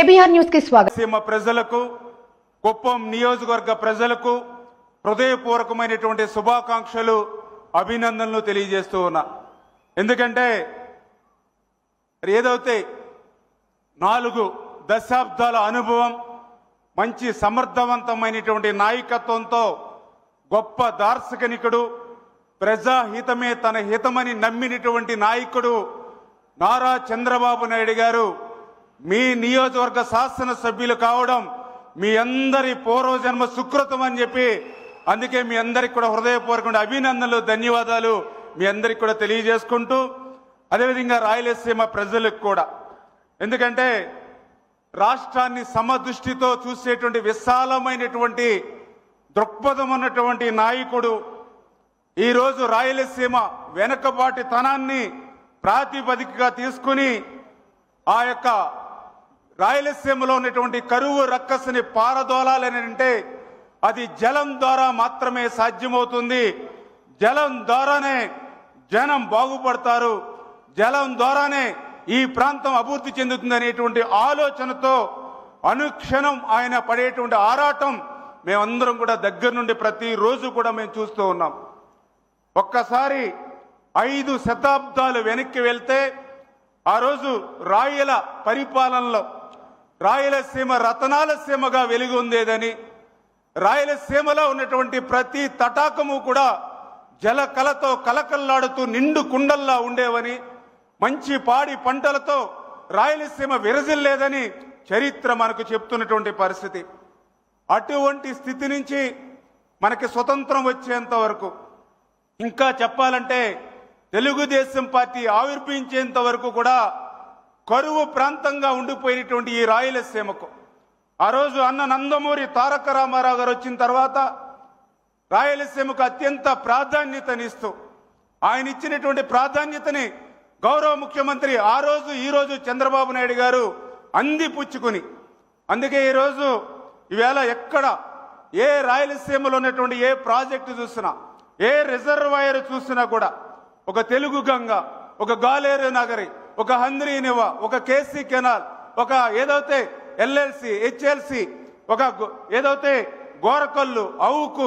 KBR న్యూస్కి స్వాగతం. సీమ ప్రజలకు కుప్పం నియోజకవర్గ ప్రజలకు హృదయపూర్వకమైనటువంటి శుభాకాంక్షలు అభినందనలు తెలియజేస్తూ ఉన్నా. ఎందుకంటే ఏదైతే నాలుగు దశాబ్దాల అనుభవం మంచి సమర్థవంతమైనటువంటి నాయకత్వంతో గొప్ప దార్శనికుడు ప్రజాహితమే తన హితమని నమ్మినటువంటి నాయకుడు నారా చంద్రబాబు నాయుడు గారు మీ నియోజకవర్గ శాసనసభ్యులు కావడం మీ అందరి పూర్వజన్మ సుకృతం అని చెప్పి అందుకే మీ అందరికి కూడా హృదయపూర్వక అభినందనలు ధన్యవాదాలు మీ అందరికి కూడా తెలియజేసుకుంటూ అదేవిధంగా రాయలసీమ ప్రజలకు కూడా. ఎందుకంటే రాష్ట్రాన్ని సమదృష్టితో చూసేటువంటి విశాలమైనటువంటి దృక్పథం ఉన్నటువంటి నాయకుడు ఈరోజు రాయలసీమ వెనకబాటి తనాన్ని ప్రాతిపదికగా తీసుకుని ఆ యొక్క రాయలసీమలో ఉన్నటువంటి కరువు రక్కసుని పారదోలాలని అంటే అది జలం ద్వారా మాత్రమే సాధ్యమవుతుంది. జలం ద్వారానే జనం బాగుపడతారు. జలం ద్వారానే ఈ ప్రాంతం అభివృద్ధి చెందుతుంది అనేటువంటి ఆలోచనతో అనుక్షణం ఆయన పడేటువంటి ఆరాటం మేమందరం కూడా దగ్గర నుండి ప్రతిరోజు కూడా మేము చూస్తూ ఉన్నాం. ఒక్కసారి ఐదు శతాబ్దాలు వెనక్కి వెళ్తే ఆ రోజు రాయల పరిపాలనలో రాయలసీమ రతనాలసీమగా వెలిగి ఉండేదని రాయలసీమలో ఉన్నటువంటి ప్రతి తటాకము కూడా జల కలతో కలకల్లాడుతూ నిండు కుండల్లా ఉండేవని మంచి పాడి పంటలతో రాయలసీమ విరజిల్లేదని చరిత్ర మనకు చెప్తున్నటువంటి పరిస్థితి. అటువంటి స్థితి నుంచి మనకి స్వతంత్రం వచ్చేంత వరకు ఇంకా చెప్పాలంటే తెలుగుదేశం పార్టీ ఆవిర్భించేంత వరకు కూడా కరువు ప్రాంతంగా ఉండిపోయినటువంటి ఈ రాయలసీమకు. ఆ రోజు అన్న నందమూరి తారక రామారావు గారు వచ్చిన తర్వాత రాయలసీమకు అత్యంత ప్రాధాన్యతనిస్తూ ఆయన ఇచ్చినటువంటి ప్రాధాన్యతని గౌరవ ముఖ్యమంత్రి ఆ రోజు ఈరోజు చంద్రబాబు నాయుడు గారు అందిపుచ్చుకుని అందుకే ఈరోజు ఈవేళ ఎక్కడ ఏ రాయలసీమలో ఉన్నటువంటి ఏ ప్రాజెక్టు చూసినా ఏ రిజర్వాయర్ చూసినా కూడా ఒక తెలుగు గంగ ఒక గాలేరు నగరి ఒక హంద్రీనివ ఒక కేసీ కెనాల్ ఒక ఏదైతే ఎల్ఎల్సి హెచ్ఎల్సి ఒక ఏదైతే గోరకల్లు అవుకు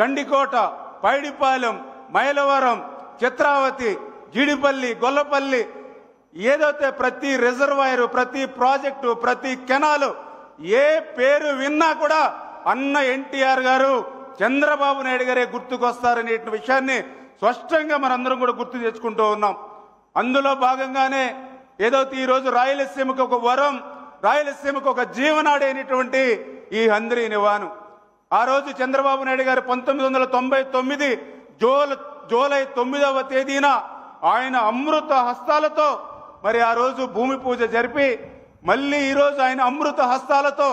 గండికోట పైడిపాలెం మైలవరం చిత్రావతి జీడిపల్లి గొల్లపల్లి ఏదైతే ప్రతి రిజర్వాయర్ ప్రతి ప్రాజెక్టు ప్రతి కెనాలు ఏ పేరు విన్నా కూడా అన్న ఎన్టీఆర్ గారు చంద్రబాబు నాయుడు గారే గుర్తుకొస్తారనే విషయాన్ని స్పష్టంగా మనందరం కూడా గుర్తు తెచ్చుకుంటూ ఉన్నాం. అందులో భాగంగానే ఏదైతే ఈరోజు రాయలసీమకు ఒక వరం రాయలసీమకు ఒక జీవనాడి అయినటువంటి ఈ హంద్రీ నివాను. ఆ రోజు చంద్రబాబు నాయుడు గారు పంతొమ్మిది వందల తొంభై తొమ్మిది జూల జూలై తొమ్మిదవ తేదీన ఆయన అమృత హస్తాలతో మరి ఆ రోజు భూమి పూజ జరిపి మళ్ళీ ఈరోజు ఆయన అమృత హస్తాలతో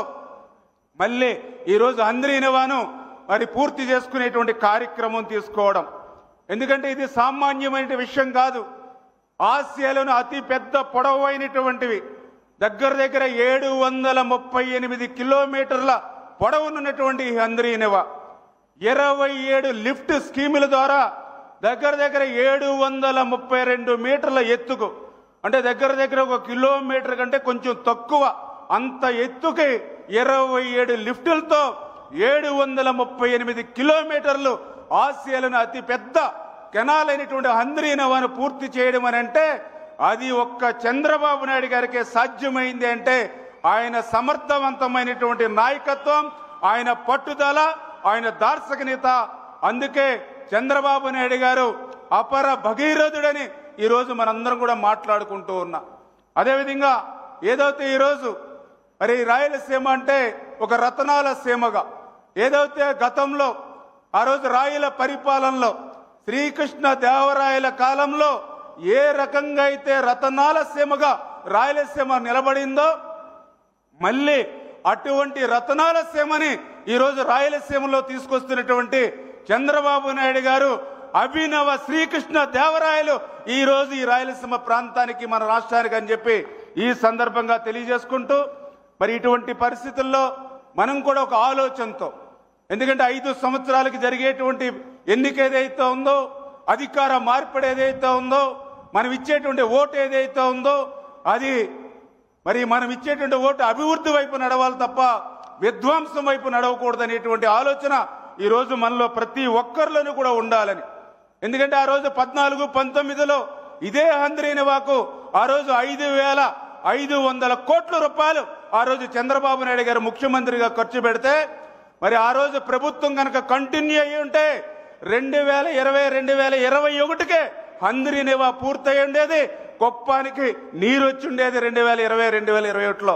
మళ్ళీ ఈరోజు అంద్రీనివాను మరి పూర్తి చేసుకునేటువంటి కార్యక్రమం తీసుకోవడం. ఎందుకంటే ఇది సామాన్యమైన విషయం కాదు. ఆసియాలోని అతి పెద్ద పొడవైనటువంటివి దగ్గర దగ్గర ఏడు వందల ముప్పై ఎనిమిది కిలోమీటర్ల పొడవునున్నటువంటి ఈ అంద్రీనివ ఇరవై ఏడు లిఫ్ట్ స్కీముల ద్వారా దగ్గర దగ్గర ఏడు వందల ముప్పై రెండు మీటర్ల ఎత్తుకు. అంటే దగ్గర దగ్గర ఒక కిలోమీటర్ కంటే కొంచెం తక్కువ అంత ఎత్తుకి ఇరవై ఏడు లిఫ్టులతో ఏడు వందల ముప్పై ఎనిమిది కిలోమీటర్లు ఆసియాలోని అతి పెద్ద కెనాల్ అయినటువంటి హంద్రీ హంద్రీనవాను పూర్తి చేయడం అని అంటే అది ఒక్క చంద్రబాబు నాయుడు గారికే సాధ్యమైంది అంటే ఆయన సమర్థవంతమైనటువంటి నాయకత్వం ఆయన పట్టుదల ఆయన దార్శనికత. అందుకే చంద్రబాబు నాయుడు గారు అపర భగీరథుడని ఈరోజు మనందరం కూడా మాట్లాడుకుంటూ ఉన్నాం. అదేవిధంగా ఏదైతే ఈరోజు మరి రాయలసీమ అంటే ఒక రతనాల సీమగా ఏదైతే గతంలో ఆ రోజు రాయల పరిపాలనలో శ్రీకృష్ణ దేవరాయల కాలంలో ఏ రకంగా అయితే రతనాల సీమగా రాయలసీమ నిలబడిందో మళ్ళీ అటువంటి రతనాల సీమని ఈరోజు రాయలసీమలో తీసుకొస్తున్నటువంటి చంద్రబాబు నాయుడు గారు అభినవ శ్రీకృష్ణ దేవరాయలు ఈరోజు ఈ రాయలసీమ ప్రాంతానికి మన రాష్ట్రానికి అని చెప్పి ఈ సందర్భంగా తెలియజేసుకుంటూ మరి ఇటువంటి పరిస్థితుల్లో మనం కూడా ఒక ఆలోచనతో ఎందుకంటే ఐదు సంవత్సరాలకి జరిగేటువంటి ఎన్నిక ఏదైతే ఉందో అధికార మార్పిడి ఏదైతే ఉందో మనం ఇచ్చేటువంటి ఓటు ఏదైతే ఉందో అది మరి మనం ఇచ్చేటువంటి ఓటు అభివృద్ధి వైపు నడవాలి తప్ప విధ్వంసం వైపు నడవకూడదనేటువంటి ఆలోచన ఈరోజు మనలో ప్రతి ఒక్కరిలోనూ కూడా ఉండాలని. ఎందుకంటే ఆ రోజు పద్నాలుగు పంతొమ్మిదిలో ఇదే హంద్రీనివాకు ఆ రోజు ఐదు వేల ఐదు వందల కోట్ల రూపాయలు ఆ రోజు చంద్రబాబు నాయుడు గారు ముఖ్యమంత్రిగా ఖర్చు పెడితే మరి ఆ రోజు ప్రభుత్వం కనుక కంటిన్యూ అయ్యి ఉంటే రెండు వేల ఇరవై రెండు వేల ఇరవై ఒకటికే హంద్రీనివా పూర్తయి ఉండేది కొప్పానికి నీరు వచ్చి ఉండేది రెండు వేల ఇరవై రెండు వేల ఇరవై ఒకటిలో.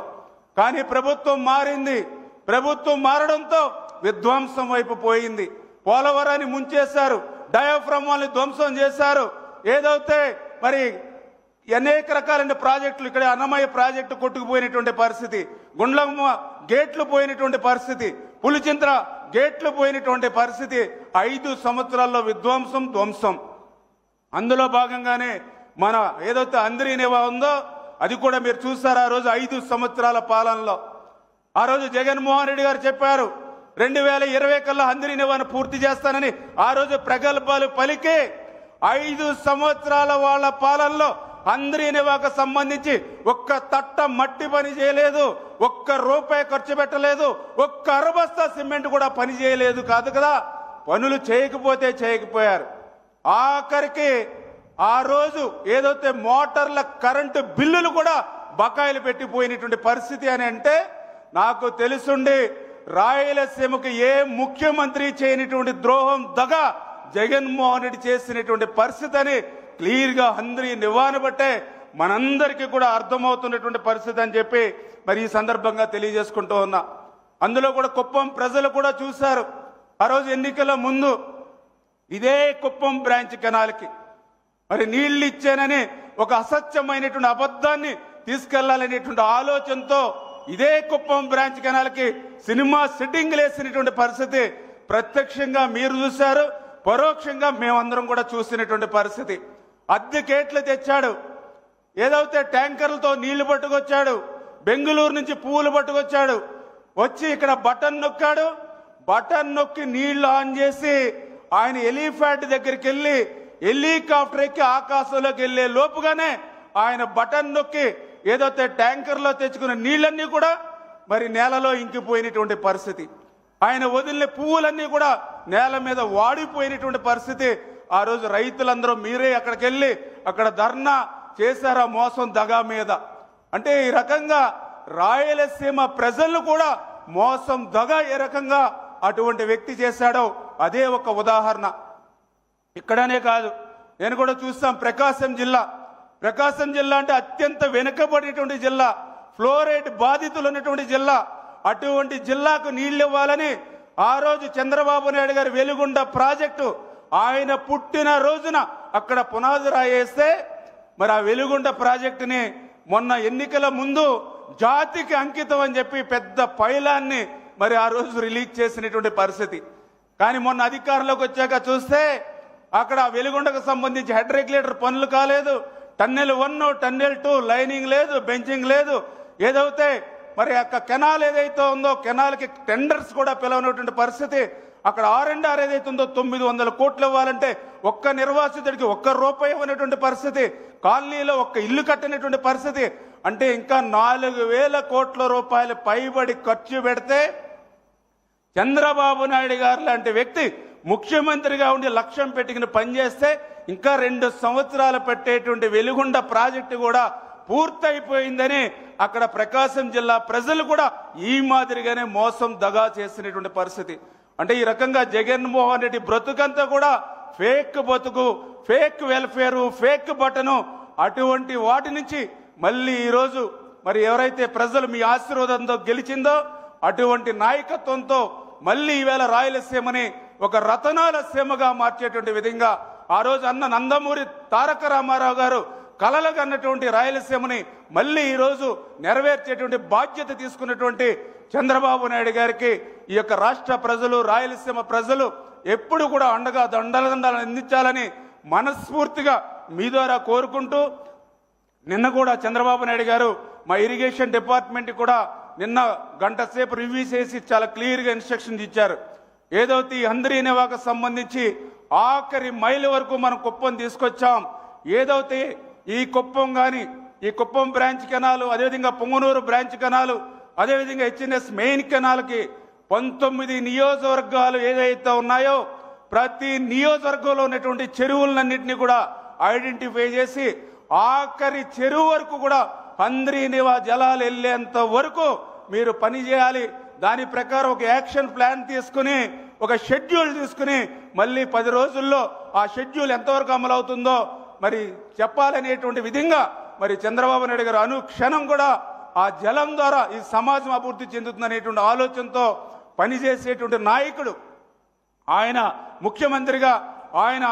కానీ ప్రభుత్వం మారింది. ప్రభుత్వం మారడంతో విధ్వంసం వైపు పోయింది. పోలవరాన్ని ముంచేశారు. డయాఫ్రమ్ వాళ్ళని ధ్వంసం చేశారు. ఏదైతే మరి అనేక రకాలైన ప్రాజెక్టులు ఇక్కడ అన్నమయ్య ప్రాజెక్టు కొట్టుకుపోయినటువంటి పరిస్థితి గుండ్లమ్మ గేట్లు పోయినటువంటి పరిస్థితి పులిచింత్ర గేట్లు పోయినటువంటి పరిస్థితి ఐదు సంవత్సరాల్లో విధ్వంసం ధ్వంసం. అందులో భాగంగానే మన ఏదైతే అందరి నివా ఉందో అది కూడా మీరు చూస్తారు ఆ రోజు ఐదు సంవత్సరాల పాలనలో. ఆ రోజు జగన్మోహన్ రెడ్డి గారు చెప్పారు రెండు వేల ఇరవై కల్లా అంద్రీనివాను పూర్తి చేస్తానని. ఆ రోజు ప్రగల్భాలు పలికి ఐదు సంవత్సరాల వాళ్ళ పాలనలో అంద్రీనివాకు సంబంధించి ఒక్క తట్ట మట్టి పని చేయలేదు ఒక్క రూపాయి ఖర్చు పెట్టలేదు ఒక్క అరబస్తా సిమెంట్ కూడా పని చేయలేదు కాదు కదా. పనులు చేయకపోతే చేయకపోయారు. ఆఖరికి ఆ రోజు ఏదైతే మోటార్ల కరెంటు బిల్లులు కూడా బకాయిలు పెట్టిపోయినటువంటి పరిస్థితి అని అంటే నాకు తెలుసుండి రాయలసీమకు ఏ ముఖ్యమంత్రి చేయనటువంటి ద్రోహం దగ జగన్మోహన్ రెడ్డి చేసినటువంటి పరిస్థితి అని క్లియర్గా అందరి నివారణ బట్టే మనందరికీ కూడా అర్థమవుతున్నటువంటి పరిస్థితి అని చెప్పి మరి ఈ సందర్భంగా తెలియజేసుకుంటూ ఉన్నా. అందులో కూడా కుప్పం ప్రజలు కూడా చూశారు. ఆ రోజు ఎన్నికల ముందు ఇదే కుప్పం బ్రాంచ్ కెనాల్కి మరి నీళ్ళు ఇచ్చానని ఒక అసత్యమైనటువంటి అబద్ధాన్ని తీసుకెళ్ళాలనేటువంటి ఆలోచనతో ఇదే కుప్పం బ్రాంచ్ కెనాల్కి సినిమా సిట్టింగ్ లేసినటువంటి పరిస్థితి ప్రత్యక్షంగా మీరు చూశారు. పరోక్షంగా మేమందరం కూడా చూసినటువంటి పరిస్థితి. అద్దెకేట్లు తెచ్చాడు. ఏదైతే ట్యాంకర్లతో నీళ్ళు పట్టుకొచ్చాడు బెంగళూరు నుంచి పువ్వులు పట్టుకొచ్చాడు. వచ్చి ఇక్కడ బటన్ నొక్కాడు. బటన్ నొక్కి నీళ్ళు ఆన్ చేసి ఆయన ఎలిఫాంట్ దగ్గరికి వెళ్ళి హెలికాప్టర్ ఎక్కి ఆకాశంలోకి వెళ్ళే లోపుగానే ఆయన బటన్ నొక్కి ఏదైతే ట్యాంకర్లో తెచ్చుకున్న నీళ్ళన్నీ కూడా మరి నేలలో ఇంకిపోయినటువంటి పరిస్థితి. ఆయన వదిలిన పువ్వులన్నీ కూడా నేల మీద వాడిపోయినటువంటి పరిస్థితి. ఆ రోజు రైతులందరూ మీరే అక్కడికి వెళ్ళి అక్కడ ధర్నా చేశారా మోసం దగా మీద? అంటే ఈ రకంగా రాయలసీమ ప్రజలను కూడా మోసం దగ ఏ రకంగా అటువంటి వ్యక్తి చేశాడో అదే ఒక ఉదాహరణ. ఇక్కడనే కాదు నేను కూడా చూస్తాం ప్రకాశం జిల్లా. ప్రకాశం జిల్లా అంటే అత్యంత వెనుకబడినటువంటి జిల్లా ఫ్లోరైడ్ బాధితులు ఉన్నటువంటి జిల్లా. అటువంటి జిల్లాకు నీళ్ళు ఇవ్వాలని ఆ రోజు చంద్రబాబు నాయుడు గారి వెలుగుండ ప్రాజెక్టు ఆయన పుట్టిన రోజున అక్కడ పునాది రాయేస్తే మరి ఆ వెలుగుండ ప్రాజెక్టుని మొన్న ఎన్నికల ముందు జాతికి అంకితం అని చెప్పి పెద్ద పైలాన్ని మరి ఆ రోజు రిలీజ్ చేసినటువంటి పరిస్థితి. కానీ మొన్న అధికారంలోకి వచ్చాక చూస్తే అక్కడ వెలుగొండకు వెలుగుండకు సంబంధించి హెడ్ రెగ్యులేటర్ పనులు కాలేదు. Tunnel one tunnel two lining లేదు బెంచింగ్ లేదు. ఏదైతే మరి అక్కడ కెనాల్ ఏదైతే ఉందో కెనాల్కి టెండర్స్ కూడా పిలవనటువంటి పరిస్థితి. అక్కడ ఆర్ అండ్ ఆర్ ఏదైతుందో ఉందో తొమ్మిది వందల కోట్లు ఇవ్వాలంటే ఒక్క నిర్వాసితుడికి ఒక్క రూపాయి ఇవ్వనటువంటి పరిస్థితి కాలనీలో ఒక్క ఇల్లు కట్టినటువంటి పరిస్థితి. అంటే ఇంకా నాలుగు వేల కోట్ల రూపాయలు పైబడి ఖర్చు పెడితే చంద్రబాబు నాయుడు గారు లాంటి వ్యక్తి ముఖ్యమంత్రిగా ఉండి లక్ష్యం పెట్టుకుని పనిచేస్తే ఇంకా రెండు సంవత్సరాలు పెట్టేటువంటి వెలుగుండ ప్రాజెక్టు కూడా పూర్తయిపోయిందని అక్కడ ప్రకాశం జిల్లా ప్రజలు కూడా ఈ మాదిరిగానే మోసం దగా చేసినటువంటి పరిస్థితి. అంటే ఈ రకంగా జగన్మోహన్ రెడ్డి బ్రతుకంతా కూడా ఫేక్ బతుకు ఫేక్ వెల్ఫేరు ఫేక్ బటను అటువంటి వాటి నుంచి మళ్ళీ ఈరోజు మరి ఎవరైతే ప్రజలు మీ ఆశీర్వాదంతో గెలిచిందో అటువంటి నాయకత్వంతో మళ్ళీ ఈవేళ రాయలసీమని ఒక రతనాల సీమగా మార్చేటువంటి విధంగా ఆ రోజు అన్న నందమూరి తారక రామారావు గారు కలలుగా అన్నటువంటి రాయలసీమని మళ్ళీ ఈరోజు నెరవేర్చేటువంటి బాధ్యత తీసుకున్నటువంటి చంద్రబాబు నాయుడు గారికి ఈ యొక్క రాష్ట్ర ప్రజలు రాయలసీమ ప్రజలు ఎప్పుడు కూడా అండగా దండలదండాలను అందించాలని మనస్ఫూర్తిగా మీ ద్వారా కోరుకుంటూ నిన్న కూడా చంద్రబాబు నాయుడు గారు మా ఇరిగేషన్ డిపార్ట్మెంట్ కూడా నిన్న గంట సేపు రివ్యూ చేసి చాలా క్లియర్గా ఇన్స్ట్రక్షన్స్ ఇచ్చారు. ఏదైతే ఈ అందరి నివాకు సంబంధించి ఆఖరి మైలు వరకు మనం కుప్పం తీసుకొచ్చాం. ఏదైతే ఈ కుప్పం కానీ ఈ కుప్పం బ్రాంచ్ కెనాలు అదేవిధంగా పొంగనూరు బ్రాంచ్ కెనాలు అదేవిధంగా హెచ్ఎన్ఎస్ మెయిన్ కెనాల్కి పంతొమ్మిది నియోజకవర్గాలు ఏదైతే ఉన్నాయో ప్రతి నియోజకవర్గంలో ఉన్నటువంటి చెరువులన్నింటినీ కూడా ఐడెంటిఫై చేసి ఆఖరి చెరువు వరకు కూడా పంద్రి నివా జలాలు వెళ్ళేంత వరకు మీరు పని చేయాలి. దాని ప్రకారం ఒక యాక్షన్ ప్లాన్ తీసుకుని ఒక షెడ్యూల్ తీసుకుని మళ్ళీ పది రోజుల్లో ఆ షెడ్యూల్ ఎంతవరకు అమలు అవుతుందో మరి చెప్పాలనేటువంటి విధంగా మరి చంద్రబాబు నాయుడు గారు అనుక్షణం కూడా ఆ జలం ద్వారా ఈ సమాజం అభివృద్ధి చెందుతుందనేటువంటి ఆలోచనతో పనిచేసేటువంటి నాయకుడు. ఆయన ముఖ్యమంత్రిగా ఆయన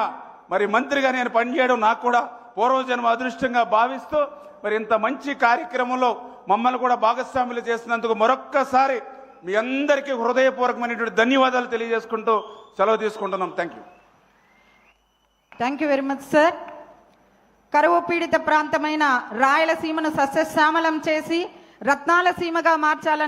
మరి మంత్రిగా నేను పనిచేయడం నాకు కూడా పూర్వజన్మ అదృష్టంగా భావిస్తూ మరి ఇంత మంచి కార్యక్రమంలో మమ్మల్ని కూడా భాగస్వాములు చేసినందుకు మరొక్కసారి మీ అందరికీ హృదయపూర్వకమైనటువంటి ధన్యవాదాలు తెలియజేసుకుంటూ సెలవు తీసుకుంటున్నాం. Thank you thank you very much sir కరువు పీడిత ప్రాంతమైన రాయలసీమను సస్యశ్యామలం చేసి రత్నాల సీమగా మార్చాలని